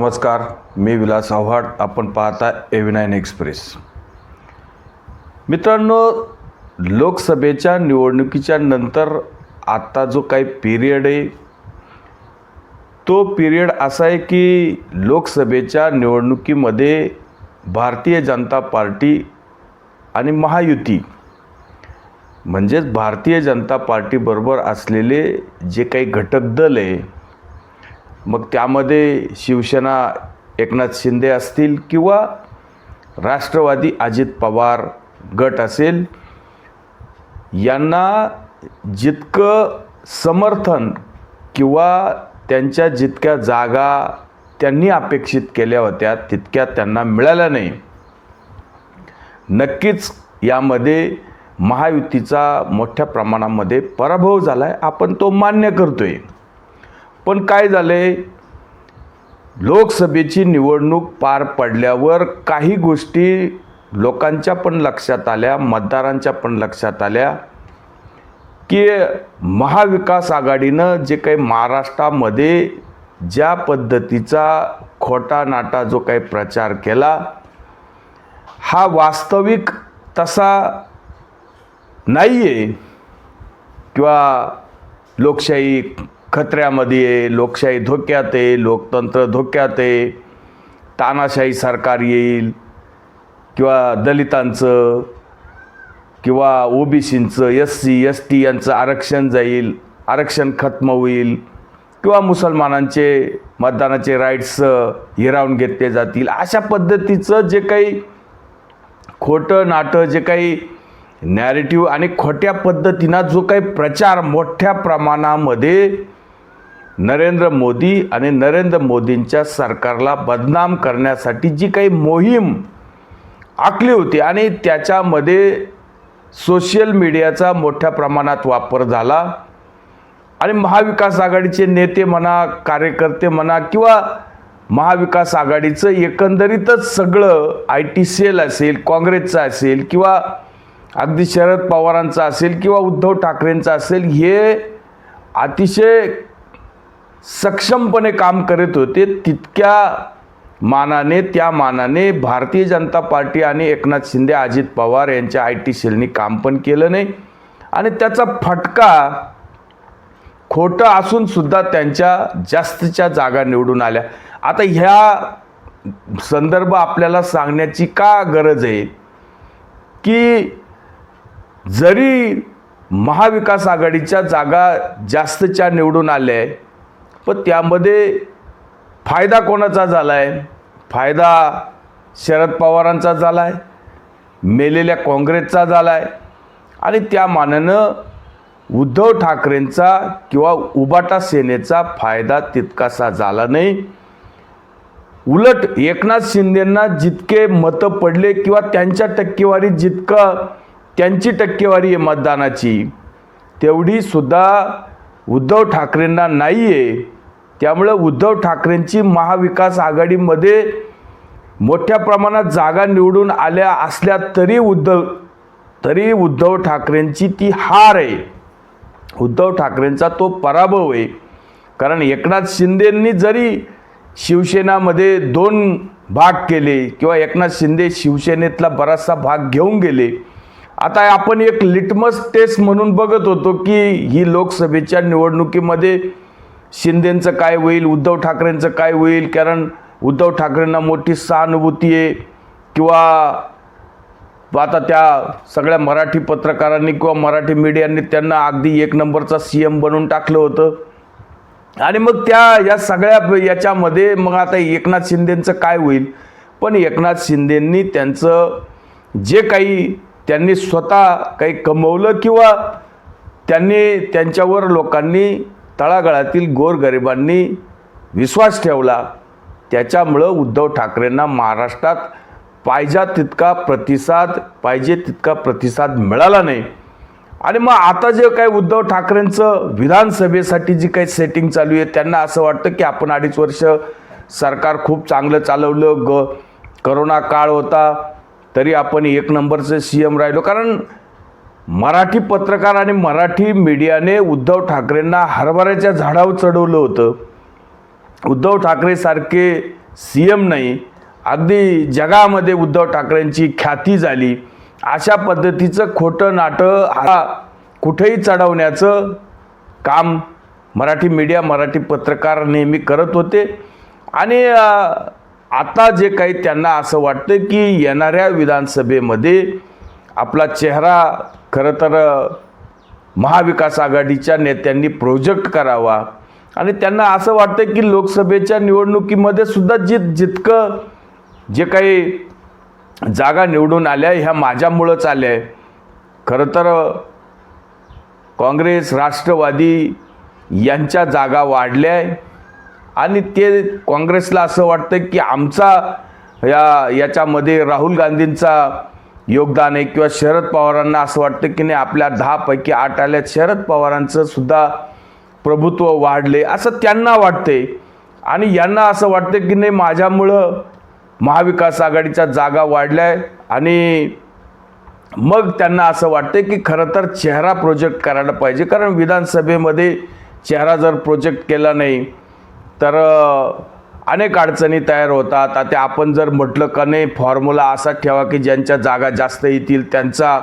नमस्कार मी विलास आव्हाड. आपण पाहता एव्ही नाईन एक्सप्रेस मित्रांनो लोकसभेच्या निवडणुकीच्या नंतर आत्ता जो काही पिरियड आहे तो पिरियड असा आहे की लोकसभेच्या निवडणुकीमध्ये भारतीय जनता पार्टी आणि महायुती म्हणजेच भारतीय जनता पार्टीबरोबर असलेले जे काही घटक दल आहे मग त्यामध्ये शिवसेना एकनाथ शिंदे असतील किंवा राष्ट्रवादी अजित पवार गट असेल यांना जितकं समर्थन किंवा त्यांच्या जितक्या जागा त्यांनी अपेक्षित केल्या होत्या तितक्या त्यांना मिळाल्या नाही. नक्कीच यामध्ये महायुतीचा मोठ्या प्रमाणामध्ये पराभव झाला आहे आपण तो मान्य करतो आहे पण काय झाले? लोकसभेची निवडणूक पार पडल्यावर काही गोष्टी लोकांच्या पण लक्षात आल्या मतदारांच्या पण लक्षात आल्या की महाविकास आघाडीनं जे काही महाराष्ट्रामध्ये ज्या पद्धतीचा खोटा नाटा जो काही प्रचार केला हा वास्तविक तसा नाही आहे किंवा लोकशाही खतऱ्यामध्ये आहे लोकशाही धोक्यात आहे लोकतंत्र धोक्यात आहे. तानाशाही सरकार येईल किंवा दलितांचं किंवा ओबीसींचं एस सी एस टी यांचं आरक्षण जाईल आरक्षण खत्म होईल किंवा मुसलमानांचे मतदानाचे राईट्स हिरावून घेतले जातील. अशा पद्धतीचं जे काही खोटं नाटं जे काही नॅरेटिव्ह आणि खोट्या पद्धतीनं जो काही प्रचार मोठ्या प्रमाणामध्ये नरेंद्र मोदी आणि नरेंद्र मोदींच्या सरकारला बदनाम करण्यासाठी जी काही मोहीम आखली होती आणि त्याच्यामध्ये सोशल मीडियाचा मोठ्या प्रमाणात वापर झाला आणि महाविकास आघाडीचे नेते म्हणा कार्यकर्ते म्हणा किंवा महाविकास आघाडीचं एकंदरीतच सगळं आय टी सेल असेल काँग्रेसचं असेल किंवा अगदी शरद पवारांचं असेल किंवा उद्धव ठाकरेंचं असेल हे अतिशय सक्षमपणे काम करत होते तितक्या मानाने त्या मानाने भारतीय जनता पार्टी आणि एकनाथ शिंदे अजित पवार यांच्या आय टी सेलनी काम पण केलं नाही. आणि त्याचा फटका खोटं असूनसुद्धा त्यांच्या जास्तच्या जागा निवडून आल्या. आता ह्या संदर्भ आपल्याला सांगण्याची का गरज आहे? की जरी महाविकास आघाडीच्या जागा जास्तच्या निवडून आल्या आहे पण त्यामध्ये फायदा कोणाचा झाला आहे फायदा शरद पवारांचा झाला आहे मेलेल्या काँग्रेसचा झाला आहे आणि त्या मानानं उद्धव ठाकरेंचा किंवा उबाटा सेनेचा फायदा तितकासा झाला नाही. उलट एकनाथ शिंदेंना जितके मतं पडले किंवा त्यांच्या टक्केवारी जितकं त्यांची टक्केवारी आहे मतदानाची तेवढीसुद्धा उद्धव ठाकरेंना नाही आहे त्यामुळं उद्धव ठाकरेंची महाविकास आघाडीमध्ये मोठ्या प्रमाणात जागा निवडून आल्या असल्या तरी उद्धव तरी उद्धव ठाकरेंची ती हार आहे. उद्धव ठाकरेंचा तो पराभव आहे. कारण एकनाथ शिंदेंनी जरी शिवसेनामध्ये दोन भाग केले किंवा एकनाथ शिंदे शिवसेनेतला बराचसा भाग घेऊन गेले आता आपण एक लिटमस टेस्ट म्हणून बघत होतो की ही लोकसभेच्या निवडणुकीमध्ये शिंदेंचं काय होईल उद्धव ठाकरेंचं काय होईल? कारण उद्धव ठाकरेंना मोठी सहानुभूती आहे. किंवा आता त्या सगळ्या मराठी पत्रकारांनी किंवा मराठी मीडियांनी त्यांना अगदी एक नंबरचा सी एम बनवून टाकलं होतं. आणि मग त्या या सगळ्या याच्यामध्ये मग आता एकनाथ शिंदेंचं काय होईल? पण एकनाथ शिंदेंनी त्यांचं जे काही त्यांनी स्वतः काही कमवलं किंवा त्यांनी त्यांच्यावर लोकांनी तळागाळातील गोरगरिबांनी विश्वास ठेवला त्याच्यामुळं उद्धव ठाकरेंना महाराष्ट्रात पाहिजे तितका प्रतिसाद पाहिजे तितका प्रतिसाद मिळाला नाही. आणि मग आता जे काही उद्धव ठाकरेंचं विधानसभेसाठी जी काही सेटिंग चालू आहे त्यांना असं वाटतं की आपण अडीच वर्ष सरकार खूप चांगलं चालवलं ग करोना काळ होता तरी आपण एक नंबरचं सी एम राहिलो. कारण मराठी पत्रकार आणि मराठी मीडियाने उद्धव ठाकरेंना हरभऱ्याच्या झाडावर चढवलं होतं. उद्धव ठाकरेसारखे सी एम नाही. अगदी जगामध्ये उद्धव ठाकरेंची ख्याती झाली. अशा पद्धतीचं खोटं नाटं हा कुठेही चढवण्याचं काम मराठी मीडिया मराठी पत्रकार नेहमी करत होते. आणि आता जे काही त्यांना असं वाटतं की येणाऱ्या विधानसभेमध्ये आपला चेहरा खरं तर महाविकास आघाडीच्या नेत्यांनी प्रोजेक्ट करावा. आणि त्यांना असं वाटतं की लोकसभेच्या निवडणुकीमध्ये सुद्धा जित जितकं जे काही जागा निवडून आल्या ह्या माझ्यामुळंच आल्या. आहे खरं तर काँग्रेस राष्ट्रवादी यांच्या जागा वाढल्या. आहे आणि ते काँग्रेसला असं वाटतं की आमचा या याच्यामध्ये राहुल गांधींचा योगदान आहे किंवा शरद पवारांना असं वाटतं की नाही आपल्या दहापैकी आठ आल्यात. शरद पवारांचं सुद्धा प्रभुत्व वाढले असं त्यांना वाटते आणि यांना असं वाटतं की नाही माझ्यामुळं महाविकास आघाडीच्या जागा वाढल्या आहे आणि मग त्यांना असं वाटतं की खरं तर चेहरा प्रोजेक्ट करायला पाहिजे. कारण विधानसभेमध्ये चेहरा जर प्रोजेक्ट केला नाही तर अनेक अडचणी तयार होतात. आता आपण जर म्हटलं का नाही फॉर्म्युला असा ठेवा की ज्यांच्या जागा जास्त येतील त्यांचा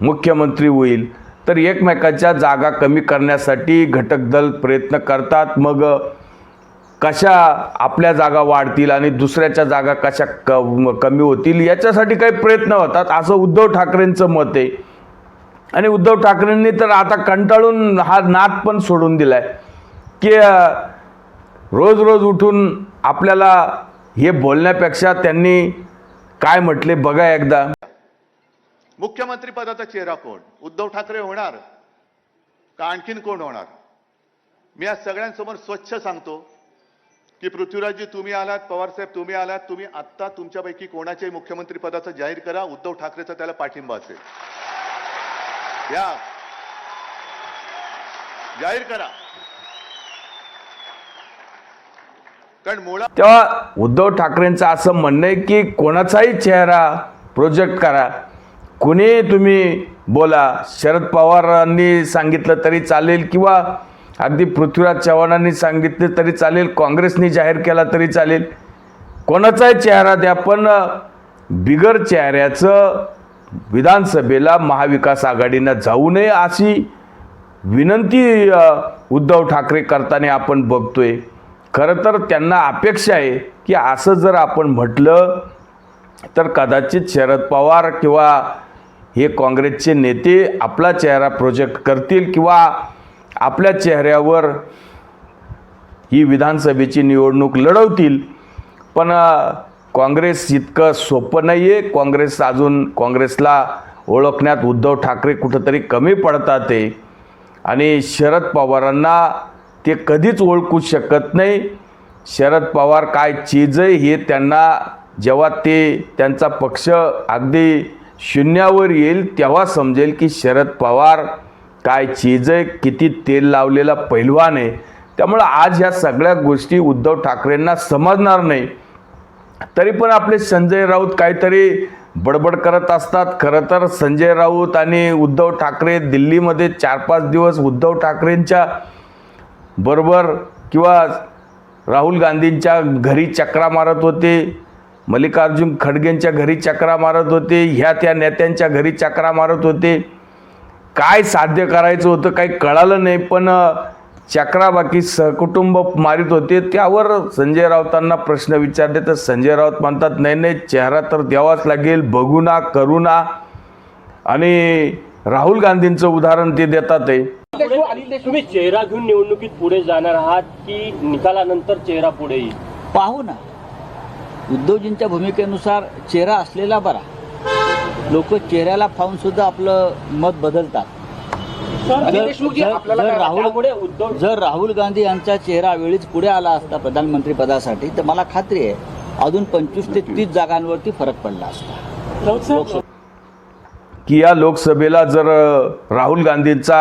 मुख्यमंत्री होईल. तर एकमेकाच्या जागा कमी करण्यासाठी घटक दल प्रयत्न करतात. मग कशा आपल्या जागा वाढतील आणि दुसऱ्याच्या जागा कशा क कमी होतील याच्यासाठी काही प्रयत्न होतात असं उद्धव ठाकरेंचं मत आहे. आणि उद्धव ठाकरेंनी तर आता कंटाळून हा नाद पण सोडून दिला आहे की रोज रोज उठून आपल्याला हे बोलण्यापेक्षा त्यांनी काय म्हटले बघा एकदा. मुख्यमंत्री पदाचा चेहरा कोण? उद्धव ठाकरे होणार? का आणखीन कोण होणार? मी आज सगळ्यांसमोर स्वच्छ सांगतो की पृथ्वीराजजी तुम्ही आलात पवारसाहेब तुम्ही आलात तुम्ही आत्ता तुमच्यापैकी कोणाच्याही मुख्यमंत्री पदाचं जाहीर करा उद्धव ठाकरेचा त्याला पाठिंबा असेल. या. जाहीर करा कारण मुळात तेव्हा उद्धव ठाकरेंचं असं म्हणणं आहे की कोणाचाही चेहरा प्रोजेक्ट करा. कुणी तुम्ही बोला. शरद पवारांनी सांगितलं तरी चालेल किंवा अगदी पृथ्वीराज चव्हाणांनी सांगितलं तरी चालेल काँग्रेसनी जाहीर केला तरी चालेल. कोणाचाही चेहरा द्या पण बिगर चेहऱ्याचं विधानसभेला महाविकास आघाडीनं जाऊ नये अशी विनंती उद्धव ठाकरे करताना आपण बघतोय. खरं तर त्यांना अपेक्षा आहे की असं जर आपण म्हटलं तर कदाचित शरद पवार किंवा हे काँग्रेसचे नेते आपला चेहरा प्रोजेक्ट करतील किंवा आपल्या चेहऱ्यावर ही विधानसभेची निवडणूक लढवतील. पण काँग्रेस इतकं सोपं नाही आहे काँग्रेस अजून काँग्रेसला ओळखण्यात उद्धव ठाकरे कुठंतरी कमी पडतात आहे. आणि शरद पवारांना ते कधीच ओळखू शकत नाही. शरद पवार काय चीज आहे हे त्यांना जेव्हा ते त्यांचा पक्ष अगदी शून्यावर येईल तेव्हा समजेल की शरद पवार काय चीज आहे किती तेल लावलेला पैलवान आहे. त्यामुळं आज ह्या सगळ्या गोष्टी उद्धव ठाकरेंना समजणार नाही. तरी पण आपले संजय राऊत काहीतरी बडबड करत असतात. खरं तर संजय राऊत आणि उद्धव ठाकरे दिल्लीमध्ये चार पाच दिवस उद्धव ठाकरेंच्या बरोबर? किंवा राहुल गांधींच्या घरी चक्रा मारत होते मल्लिकार्जुन खडगेंच्या घरी चक्रा मारत होते ह्या त्या नेत्यांच्या घरी चक्रा मारत होते. काय साध्य करायचं होतं काही कळालं नाही पण चक्रा बाकी सहकुटुंब मारित होते. त्यावर संजय राऊतांना प्रश्न विचारले तर संजय राऊत म्हणतात नाही नाही चेहरा तर द्यावाच लागेल बघू ना करू ना. आणि राहुल गांधींचं उदाहरण ते देतात आहे. तुम्ही चेहरा घेऊन निवडणुकीत पुढे जाणार आहात की निकालानंतर चेहरा पुढे येईल? पाहू ना. उद्धवजींच्या भूमिकेनुसार चेहरा असलेला बरा. लोक चेहऱ्याला पाहून सुद्धा आपलं मत बदलतात. जर- जर- जर राहुल त्यामुळे उद्धव जर राहुल गांधी यांचा चेहरा वेळीच पुढे आला असता प्रधानमंत्री पदासाठी तर मला खात्री आहे अजून पंचवीस ते तीस जागांवरती फरक पडला असता. की या लोकसभेला जर राहुल गांधींचा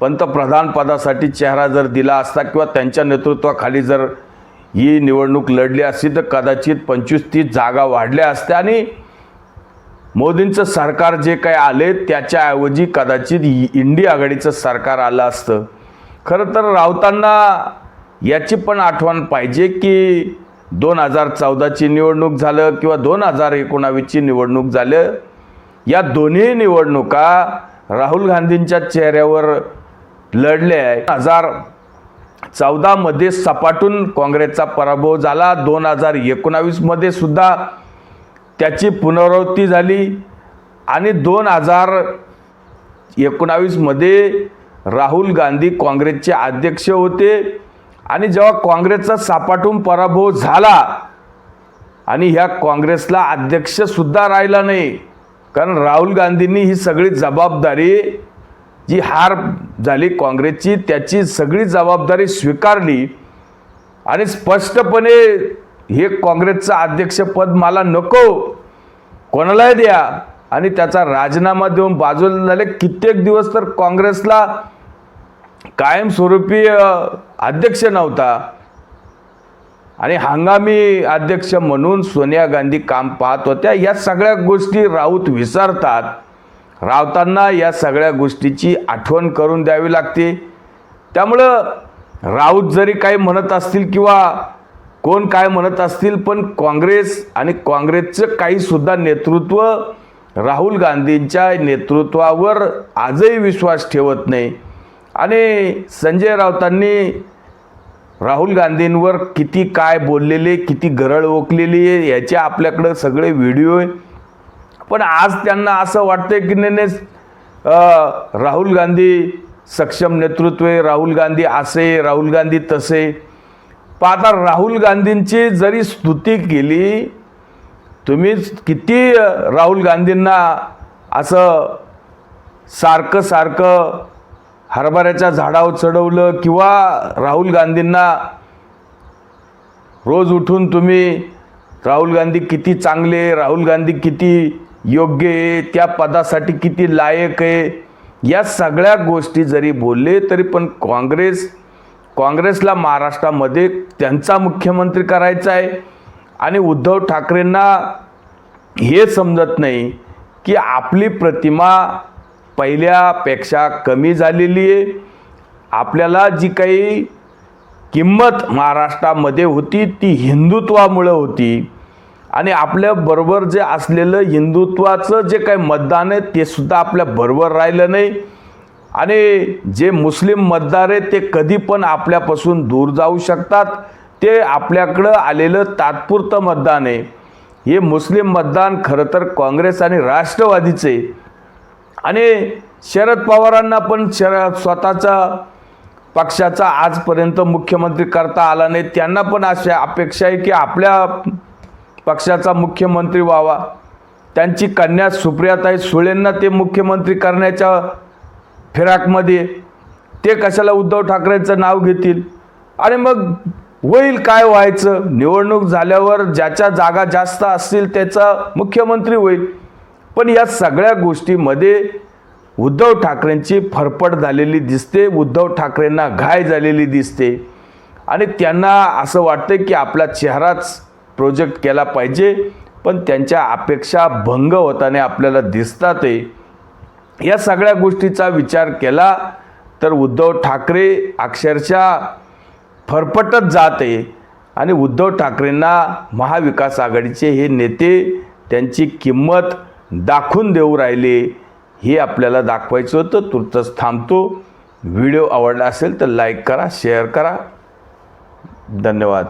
पंतप्रधानपदासाठी चेहरा जर दिला असता किंवा त्यांच्या नेतृत्वाखाली जर ही निवडणूक लढली असती तर कदाचित पंचवीस तीस जागा वाढल्या असत्या. आणि मोदींचं सरकार जे काही आले त्याच्याऐवजी कदाचित इंडिया आघाडीचं सरकार आलं असतं. खरं तर राऊतांना याची पण आठवण पाहिजे की दोन हजार चौदाची निवडणूक झालं किंवा दोन हजार एकोणावीसची निवडणूक झालं या दोन्ही निवडणुका राहुल गांधींच्या चेहऱ्यावर लढले आहे. हजार चौदामध्ये सपाटून काँग्रेसचा पराभव झाला. दोन हजार एकोणावीसमध्ये सुद्धा त्याची पुनरावृत्ती झाली. आणि दोन हजार एकोणावीसमध्ये राहुल गांधी काँग्रेसचे अध्यक्ष होते. आणि जेव्हा काँग्रेसचा सपाटून पराभव झाला आणि ह्या काँग्रेसला अध्यक्षसुद्धा राहिला नाही. कारण राहुल गांधींनी ही सगळी जबाबदारी जी हार झाली काँग्रेसची त्याची सगळी जबाबदारी स्वीकारली आणि स्पष्टपणे हे काँग्रेसचं अध्यक्षपद मला नको कोणालाही द्या आणि त्याचा राजीनामा देऊन बाजूला झाले. कित्येक दिवस तर काँग्रेसला कायमस्वरूपी अध्यक्ष नव्हता. आणि हंगामी अध्यक्ष म्हणून सोनिया गांधी काम पाहत होत्या. या सगळ्या गोष्टी राऊत विसरतात. रावतांना या सगळ्या गोष्टीची आठवण करून द्यावी लागते. त्यामुळं राऊत जरी काही म्हणत असतील किंवा कोण काय म्हणत असतील पण काँग्रेस आणि काँग्रेसचं काहीसुद्धा नेतृत्व राहुल गांधींच्या नेतृत्वावर आजही विश्वास ठेवत नाही. आणि संजय राऊतांनी राहुल गांधींवर किती काय बोललेले किती गरळ ओकलेली आहे याचे आपल्याकडं सगळे व्हिडिओ आहे. पण आज त्यांना असं वाटतंय की नाही नाही, राहुल गांधी सक्षम नेतृत्व आहे राहुल गांधी असे राहुल गांधी तसे पण आता राहुल गांधींची जरी स्तुती केली तुम्ही किती राहुल गांधींना असं सारखं सारखं हरभऱ्याच्या झाडावर चढवलं किंवा राहुल गांधींना रोज उठून तुम्ही राहुल गांधी किती चांगले राहुल गांधी किती योग्य आहे त्या पदासाठी किती लायक आहे या सगळ्या गोष्टी जरी बोलले तरी पण काँग्रेस काँग्रेसला महाराष्ट्रामध्ये त्यांचा मुख्यमंत्री करायचा आहे. आणि उद्धव ठाकरेंना हे समजत नाही की आपली प्रतिमा पहिल्यापेक्षा कमी झालेली आहे. आपल्याला जी काही किंमत महाराष्ट्रामध्ये होती ती हिंदुत्वामुळं होती. आणि आपल्या बरोबर जे असलेलं हिंदुत्वाचं जे काही मतदान आहे ते सुद्धा आपल्या बरोबर राहिलं नाही. आणि जे मुस्लिम मतदार आहे ते कधी पण आपल्यापासून दूर जाऊ शकतात. ते आपल्याकडं आलेलं तात्पुरतं मतदान आहे. हे मुस्लिम मतदान खरं तर काँग्रेस आणि राष्ट्रवादीचे आणि शरद पवारांना पण शर स्वतःचा पक्षाचा आजपर्यंत मुख्यमंत्री करता आला नाही. त्यांना पण अशा अपेक्षा आहे की आपल्या पक्षाचा मुख्यमंत्री व्हावा. त्यांची कन्या सुप्रियाताई सुळेंना ते मुख्यमंत्री करण्याच्या फिराकमध्ये ते कशाला उद्धव ठाकरेंचं नाव घेतील? आणि मग होईल काय व्हायचं? निवडणूक झाल्यावर ज्याच्या जागा जास्त असतील त्याचा मुख्यमंत्री होईल. पण या सगळ्या गोष्टीमध्ये उद्धव ठाकरेंची फरफट झालेली दिसते उद्धव ठाकरेंना घाय झालेली दिसते. आणि त्यांना असं वाटतं की आपला चेहराच प्रोजेक्ट केला पाहिजे पण त्यांच्या अपेक्षा भंग होताना आपल्याला दिसतात. आहे या सगळ्या गोष्टीचा विचार केला तर उद्धव ठाकरे अक्षरशः फरफटत जाते आणि उद्धव ठाकरेंना महाविकास आघाडीचे हे नेते त्यांची किंमत दाखवून देऊ राहिले हे आपल्याला दाखवायचं होतं. तुर्तच थांबतो. व्हिडिओ आवडला असेल तर लाईक करा शेअर करा. धन्यवाद.